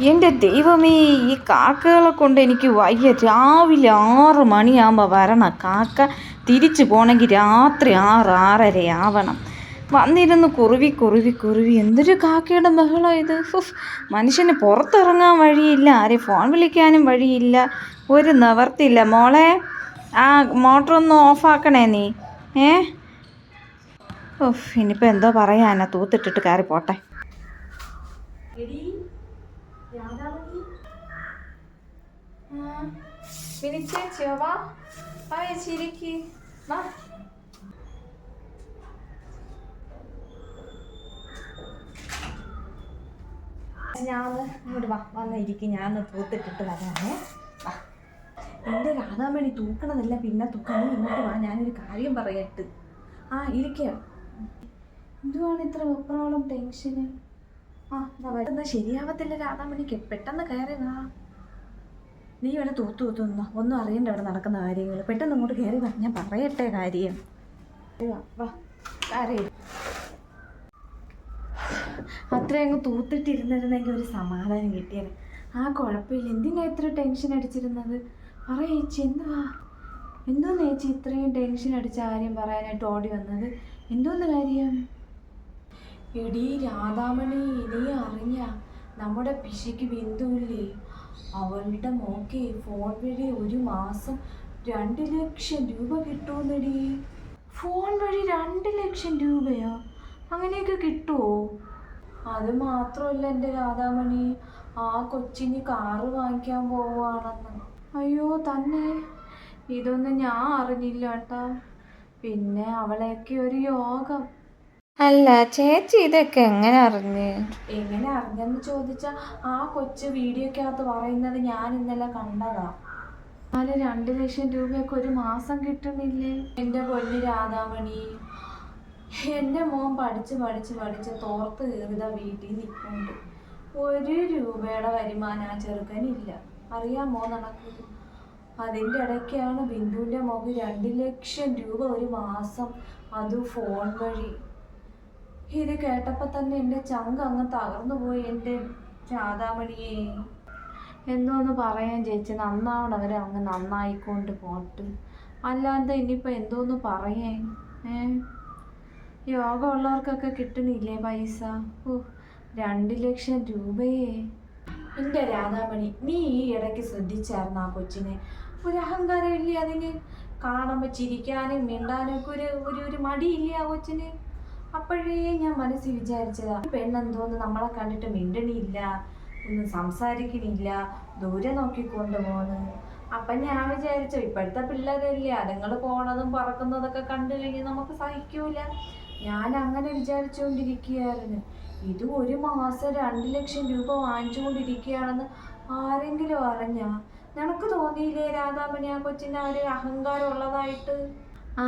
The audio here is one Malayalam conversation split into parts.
എന്റെ ദൈവമേ ഈ കാക്കകളെ കൊണ്ട് എനിക്ക് വയ്യ. രാവിലെ ആറ് മണിയാകുമ്പോൾ വരണം കാക്ക. തിരിച്ചു പോകണമെങ്കിൽ രാത്രി ആറ് ആറര ആവണം. വന്നിരുന്ന് കുറുവി കുറുവി കുറുവി. എന്തൊരു കാക്കയുടെ ബഹളം ഇത്. മനുഷ്യന് പുറത്തിറങ്ങാൻ വഴിയില്ല. ആരെയും ഫോൺ വിളിക്കാനും വഴിയില്ല. ഒരു നിവർത്തിയില്ല. മോളെ ആ മോട്ടറൊന്ന് ഓഫാക്കണേ നീ. ഏ? ഓഫ് ഇനിയിപ്പോൾ എന്തോ പറയാനാ. തൂത്തിട്ടിട്ട് കയറി പോട്ടെ. വിളിച്ചേച്ചിയോ വാ. വാ ഇരിക്കി. വാ. ഞാൻ ഇങ്ങോട്ട് വാ വന്ന് ഇരിക്കി. ഞാൻ തൂത്തിട്ടിട്ട് വരാമേ. വാ. എന്റെ രാധാമണി തൂക്കണതല്ല പിന്നെ തൂക്കണം ഇങ്ങോട്ട് വാ ഞാനൊരു കാര്യം പറയട്ട്. ആ ഇരിക്കുക എന്തുവാണ് ഇത്ര വെപ്രാളം ടെൻഷന്? എന്നാ ശരിയാവത്തില്ല രാധാമണിക്ക്. പെട്ടെന്ന് കയറി വാ. നീ ഇവിടെ തൂത്തു തൂത്തുന്നോ ഒന്നും അറിയണ്ട ഇവിടെ നടക്കുന്ന കാര്യങ്ങൾ. പെട്ടെന്ന് ഇങ്ങോട്ട് കയറി വാ. ഞാൻ പറയട്ടെ കാര്യം. വാ. അത്രയും തൂത്തിട്ടിരുന്നിരുന്നെങ്കിൽ ഒരു സമാധാനം കിട്ടിയത് ആ കുഴപ്പമില്ല. എന്തിനാ ഇത്ര ടെൻഷൻ അടിച്ചിരുന്നത്? പറ ചേച്ചി എന്തുവാ? എന്തോന്ന് ചേച്ചി ഇത്രയും ടെൻഷൻ അടിച്ച കാര്യം പറയാനായിട്ട് ഓടി വന്നത്? എന്തോന്ന് കാര്യം? എടീ രാധാമണി നീ അറിഞ്ഞ നമ്മുടെ പിശിക്ക് ബിന്ദുവില്ലേ? അവളുടെ മോക്കെ ഫോൺ വഴി ഒരു മാസം രണ്ട് ലക്ഷം രൂപ കിട്ടുമെന്നടി. ഫോൺ വഴി രണ്ട് ലക്ഷം രൂപയോ? അങ്ങനെയൊക്കെ കിട്ടുമോ അത് മാത്രമല്ല എന്റെ രാധാമണി ആ കൊച്ചിന് കാറ് വാങ്ങിക്കാൻ പോവുകയാണെന്ന്. അയ്യോ തന്നെ. ഇതൊന്നും ഞാൻ അറിഞ്ഞില്ല കേട്ടാ. പിന്നെ അവളെയൊക്കെ ഒരു യോഗം. അല്ല ചേച്ചി ഇതൊക്കെ എങ്ങനെ അറിഞ്ഞ്? എങ്ങനെ അറിഞ്ഞെന്ന് ചോദിച്ചാൽ ആ കൊച്ചു വീഡിയോക്കകത്ത് പറയുന്നത് ഞാൻ ഇന്നലെ കണ്ടതാ. നാല് രണ്ട് ലക്ഷം രൂപയൊക്കെ ഒരു മാസം കിട്ടുന്നില്ലേ? എന്റെ പൊന്നു രാധാമണി. എന്റെ മോൻ പഠിച്ച് പഠിച്ച് പഠിച്ച് തോർത്ത് കയറിയതാ വീട്ടിൽ നിൽക്കുന്നുണ്ട് ഒരു രൂപയുടെ വരുമാനം ആ ചെറുക്കനില്ല. അറിയാമോ നടക്ക്. അതിന്റെ ഇടയ്ക്കാണ് ബിന്ദുവിന്റെ മോക്ക് രണ്ട് ലക്ഷം രൂപ ഒരു മാസം. അത് ഫോൺ വഴി. ഇത് കേട്ടപ്പോൾ തന്നെ എന്റെ ചങ്ക് അങ്ങ് തകർന്നു പോയി എന്റെ രാധാമണിയെ എന്തോന്ന് പറയാൻ ചേച്ചി നന്നാവണം അവരെ അങ്ങ് നന്നായിക്കൊണ്ട് പോട്ട്. അല്ലാണ്ട് ഇനിയിപ്പോൾ എന്തോന്ന് പറയേ? ഏ? യോഗ ഉള്ളവർക്കൊക്കെ കിട്ടണില്ലേ പൈസ? ഓ രണ്ട് ലക്ഷം രൂപയെ. എന്റെ രാധാമണി നീ ഈ ഇടയ്ക്ക് ശ്രദ്ധിച്ചായിരുന്നു ആ കൊച്ചിനെ? ഒരു അഹങ്കാരമില്ലേ അതിന്? കാണുമ്പോൾ ചിരിക്കാനും മിണ്ടാനും ഒക്കെ ഒരു ഒരു മടിയില്ലേ ആ കൊച്ചിന്? അപ്പോഴേ ഞാൻ മനസ്സിൽ വിചാരിച്ചതാ പെണ്ണെന്തോന്ന് നമ്മളെ കണ്ടിട്ട് മിണ്ടണില്ല ഒന്നും സംസാരിക്കണില്ല ദൂരെ നോക്കിക്കൊണ്ട് പോണ് അപ്പം ഞാൻ വിചാരിച്ചു ഇപ്പോഴത്തെ പിള്ളേരല്ലേ അതുങ്ങൾ പോണതും പറക്കുന്നതൊക്കെ കണ്ടു കഴിഞ്ഞാൽ നമുക്ക് സഹിക്കൂല. ഞാൻ അങ്ങനെ വിചാരിച്ചുകൊണ്ടിരിക്കുകയായിരുന്നു. ഇത് ഒരു മാസം രണ്ട് ലക്ഷം രൂപ വാങ്ങിച്ചുകൊണ്ടിരിക്കുകയാണെന്ന് ആരെങ്കിലും അറിഞ്ഞാ? നിനക്ക് തോന്നിയില്ലേ രാധാമണി ആ കൊച്ചിന് ഒരു അഹങ്കാരം ഉള്ളതായിട്ട്? ആ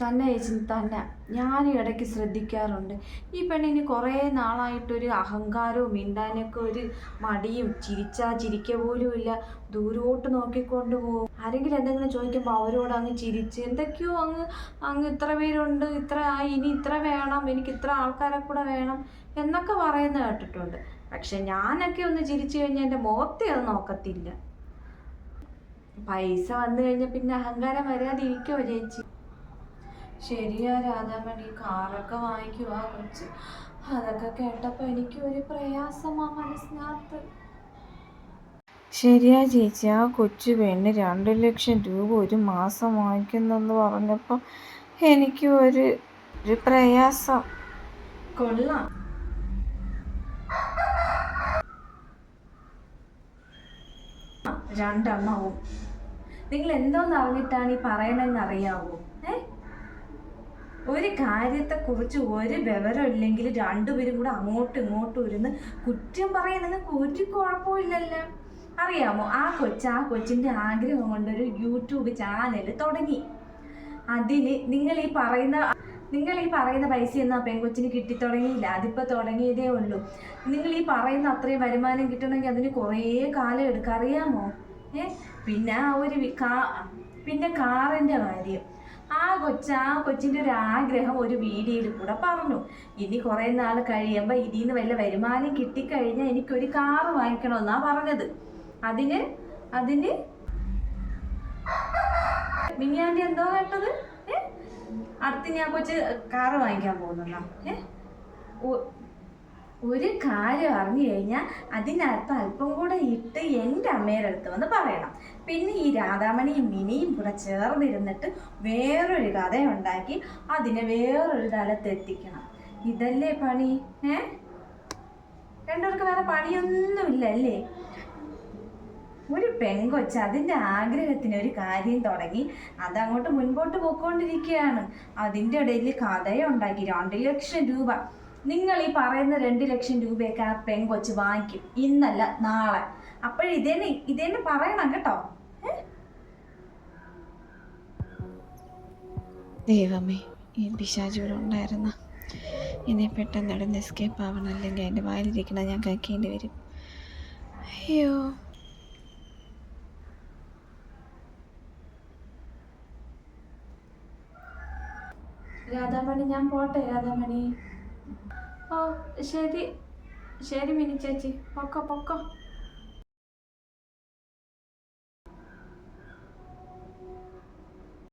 തന്നെ ചേച്ചി തന്നെ. ഞാൻ ഇടയ്ക്ക് ശ്രദ്ധിക്കാറുണ്ട്. ഈ പെണ്ണിന് കുറേ നാളായിട്ടൊരു അഹങ്കാരവും മിണ്ടാനൊക്കെ ഒരു മടിയും ചിരിച്ചാ ചിരിക്ക പോലും ഇല്ല. ദൂരോട്ട് നോക്കിക്കൊണ്ട് പോകും. ആരെങ്കിലും എന്തെങ്കിലും ചോദിക്കുമ്പോൾ അവരോട് അങ്ങ് ചിരിച്ച് എന്തൊക്കെയോ അങ്ങ് അങ്ങ് ഇത്ര പേരുണ്ട് ഇത്ര ആയി ഇനി ഇത്ര വേണം എനിക്ക് ഇത്ര ആൾക്കാരെ കൂടെ വേണം എന്നൊക്കെ പറയുന്നത് കേട്ടിട്ടുണ്ട്. പക്ഷെ ഞാനൊക്കെ ഒന്ന് ചിരിച്ചു കഴിഞ്ഞാൽ എന്റെ മുഖത്തെ അത് നോക്കത്തില്ല. പൈസ വന്നു കഴിഞ്ഞാൽ പിന്നെ അഹങ്കാരം വരാതിരിക്കുമോ ചേച്ചി? ശരിയാ രാധാമണി കാറൊക്കെ വാങ്ങിക്കുക കൊച്ച്. അതൊക്കെ കേട്ടപ്പോൾ എനിക്ക് ഒരു പ്രയാസമാ മനസ്സിനകത്ത്. ശരിയാ ചേച്ചി ആ കൊച്ചു പെണ്ണ് രണ്ട് ലക്ഷം രൂപ ഒരു മാസം വാങ്ങിക്കുന്നെന്ന് പറഞ്ഞപ്പോൾ എനിക്ക് ഒരു ഒരു പ്രയാസം. കൊള്ളാം. രണ്ടെണ്ണവും നിങ്ങൾ എന്തോന്ന് അറിഞ്ഞിട്ടാണ് ഈ പറയണെന്ന് അറിയാവോ? ഒരു കാര്യത്തെ കുറിച്ച് ഒരു വിവരം ഇല്ലെങ്കിൽ രണ്ടുപേരും കൂടെ അങ്ങോട്ടും ഇങ്ങോട്ടും ഇരുന്ന് കുറ്റം പറയാൻ നിങ്ങൾക്ക് ഒരു കുഴപ്പമില്ലല്ലോ അറിയാമോ? ആ കൊച്ച് ആ കൊച്ചിന്റെ ആഗ്രഹം കൊണ്ടൊരു യൂട്യൂബ് ചാനൽ തുടങ്ങി. അതിന് നിങ്ങൾ ഈ പറയുന്ന നിങ്ങൾ ഈ പറയുന്ന പൈസയൊന്നും ആ പെൺകൊച്ചിന് കിട്ടിത്തുടങ്ങിയില്ല. അതിപ്പോ തുടങ്ങിയതേ ഉള്ളൂ. നിങ്ങൾ ഈ പറയുന്ന അത്രയും വരുമാനം കിട്ടണമെങ്കിൽ അതിന് കുറേ കാലം എടുക്കാം. അറിയാമോ? ഏ? പിന്നെ ആ ഒരു പിന്നെ കാറിന്റെ കാര്യം. ആ കൊച്ചാ ആ ഒരു ആഗ്രഹം ഒരു വീഡിയോയിൽ കൂടെ പറഞ്ഞു. ഇനി കുറേ നാൾ കഴിയുമ്പോൾ ഇതിൽ നിന്ന് വല്ല വരുമാനം കിട്ടിക്കഴിഞ്ഞാൽ എനിക്കൊരു കാറ് വാങ്ങിക്കണമെന്നാ പറഞ്ഞത്. അതിന് അതിന് മിനിയാണ്ടി എന്തോ കേട്ടത്? ഏ? അടുത്ത് ഞാൻ കൊച്ച് കാറ് വാങ്ങിക്കാൻ പോകുന്നുണ്ടോ? ഏ? ഒരു കാര്യം അറിഞ്ഞു കഴിഞ്ഞാൽ അതിനകത്ത് അല്പം കൂടെ ഇട്ട് എന്റെ അമ്മയുടെ അടുത്ത് വന്ന് പറയണം. പിന്നെ ഈ രാധാമണിയും മിനിയും കൂടെ ചേർന്നിരുന്നിട്ട് വേറൊരു കഥയുണ്ടാക്കി അതിനെ വേറൊരു തലത്തെത്തിക്കണം ഇതല്ലേ പണി? ഏ? രണ്ടുപേർക്ക് വേറെ പണിയൊന്നുമില്ല അല്ലേ ഒരു പെങ്കൊച്ച് അതിന്റെ ആഗ്രഹത്തിന് ഒരു കാര്യം തുടങ്ങി അതങ്ങോട്ട് മുൻപോട്ട് പോയിക്കൊണ്ടിരിക്കുകയാണ്. അതിന്റെ ഇടയിൽ കഥയുണ്ടാക്കി രണ്ട് ലക്ഷം രൂപ. നിങ്ങൾ ഈ പറയുന്ന രണ്ട് ലക്ഷം രൂപയൊക്കെ ആ പെങ്കൊച്ച് വാങ്ങിക്കും. ഇന്നല്ല നാളെ. അപ്പോഴേ ഇതേനെ പറയണം കേട്ടോ? ദൈവമേ ഈ പിശാചൂടെ ഉണ്ടായിരുന്ന. ഇനി പെട്ടെന്ന് നടന്ന് എസ്കേപ്പ് ആവണം. അല്ലെങ്കിൽ അതിന്റെ വായിലിരിക്കണ ഞാൻ കഴിക്കേണ്ടി വരും. അയ്യോ. രാധാമണി ഞാൻ പോട്ടെ രാധാമണി? ഓ ശരി. ശരി മിനി ചേച്ചി. പൊക്കോ പൊക്കോ.